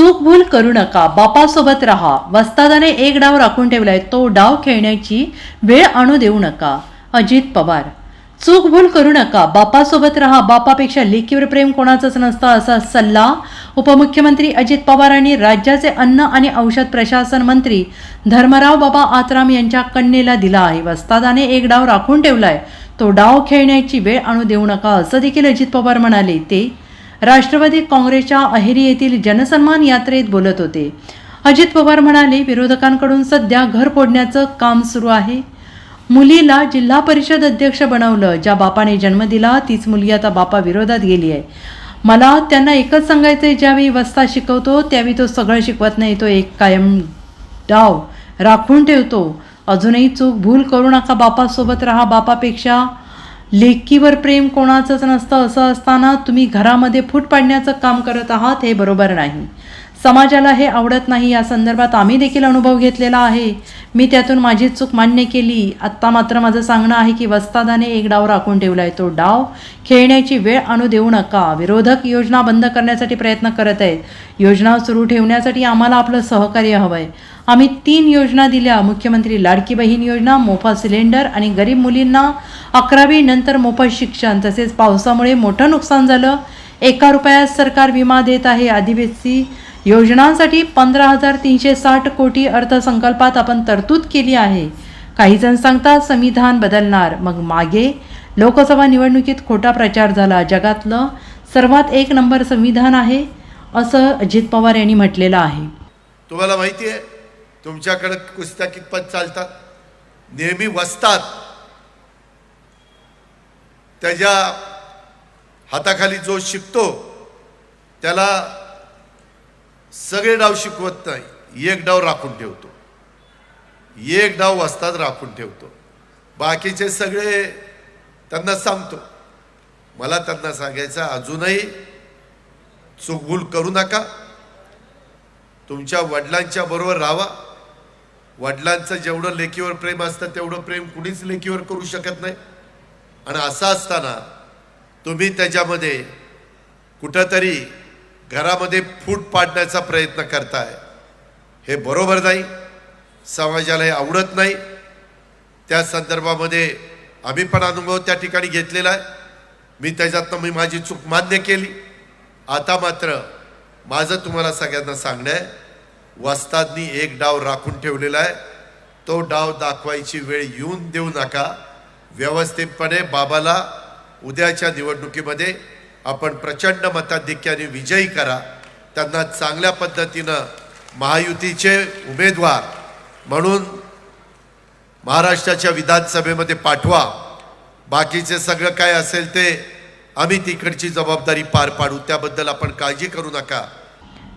चूक भूल करू नका. बापासोबत राहा. वस्तादाने एक डाव राखून ठेवलाय. तो डाव खेळण्याची वेळ आणू देऊ नका. अजित पवार. चूक भूल करू नका. बापासोबत राहा. बापापेक्षा लेकीवर प्रेम कोणाचंच नसतं असा सल्ला उपमुख्यमंत्री अजित पवार आणि राज्याचे अन्न आणि औषध प्रशासन मंत्री धर्मराव बाबा आत्राम यांच्या कन्येला दिला आहे. वस्तादाने एक डाव राखून ठेवलाय. तो डाव खेळण्याची वेळ आणू देऊ नका असं देखील अजित पवार म्हणाले. ते राष्ट्रवादी काँग्रेसच्या अहेरी येथील जनसन्मान यात्रेत बोलत होते. अजित पवार म्हणाले विरोधकांकडून सध्या घर फोडण्याचं काम सुरू आहे. मुलीला जिल्हा परिषद अध्यक्ष बनवलं ज्या बापाने जन्म दिला तीच मुलगी आता बापा विरोधात गेली आहे. मला त्यांना एकच सांगायचं आहे ज्यावेळी वस्ता शिकवतो त्यावेळी तो सगळं शिकवत नाही तो एक कायम डाव राखून ठेवतो. अजूनही चूक भूल करू नका बापासोबत राहा बापापेक्षा लेकीवर प्रेम कोणाचंच नसतं असं असताना तुम्ही घरामध्ये फूट पाडण्याचं काम करत आहात हे बरोबर नाही. समाजाला हे आवडत नाही या संदर्भात आम्ही देखील अनुभव घेतलेला आहे. मी त्यातून माझी चूक मान्य केली. आत्ता मात्र माझं सांगणं आहे की वस्तादाने एक डाव राखून ठेवला आहे तो डाव खेळण्याची वेळ आणू देऊ नका. विरोधक योजना बंद करण्यासाठी प्रयत्न करत आहेत. योजना सुरू ठेवण्यासाठी आम्हाला आपलं सहकार्य हवं आहे आम्ही तीन योजना दिल्या. मुख्यमंत्री लाडकी बहीण योजना मोफत सिलेंडर आणि गरीब मुलींना अकरावी नंतर मोफत शिक्षण. तसेच पावसामुळे मोठं नुकसान झालं. एका रुपयात सरकार विमा देत आहे. आदिवासी योजनांसाठी पंधरा हजार तीनशे साठ कोटी अर्थसंकल्पात आपण तरतूद केली आहे. काही जण सांगतात संविधान बदलणार. मग मागे लोकसभा निवडणुकीत खोटा प्रचार झाला. जगातलं सर्वात एक नंबर संविधान आहे असं अजित पवार यांनी म्हटलेलं आहे. तुम्हाला माहिती आहे तुमच्याकडे कुस्त्या कितपत चालतात? नेहमी वसतात. त्याच्या हाताखाली जो शिकतो त्याला सगळे डाव शिकवत नाही. एक डाव राखून ठेवतो. एक डाव वसतात राखून ठेवतो. बाकीचे सगळे त्यांना सांगतो. मला त्यांना सांगायचं अजूनही चुकभूल करू नका. तुमच्या वडिलांच्या बरोबर राहा. वडिलांचं जेवढं लेकीवर प्रेम असतं तेवढं प्रेम कुणीच लेकीवर करू शकत नाही. आणि असं असताना तुम्ही त्याच्यामध्ये कुठंतरी घरामध्ये फूट पाडण्याचा प्रयत्न करताय. हे बरोबर नाही. समाजाला हे आवडत नाही. त्या संदर्भामध्ये आम्ही पण अनुभव त्या ठिकाणी घेतलेला आहे. मी त्याच्यातनं मी माझी चूक मान्य केली. आता मात्र माझं तुम्हाला सगळ्यांना सांगणं आहे वस्तादनी एक डाव राखून ठेवलेला आहे. तो डाव दाखवायची वेळ येऊन देऊ नका. व्यवस्थितपणे बाबाला उद्याच्या निवडणुकीमध्ये आपण प्रचंड मताधिक्याने विजयी करा. त्यांना चांगल्या पद्धतीनं महायुतीचे उमेदवार म्हणून महाराष्ट्राच्या विधानसभेमध्ये पाठवा. बाकीचे सगळं काय असेल ते आम्ही तिकडची जबाबदारी पार पाडू. त्याबद्दल आपण काळजी करू नका.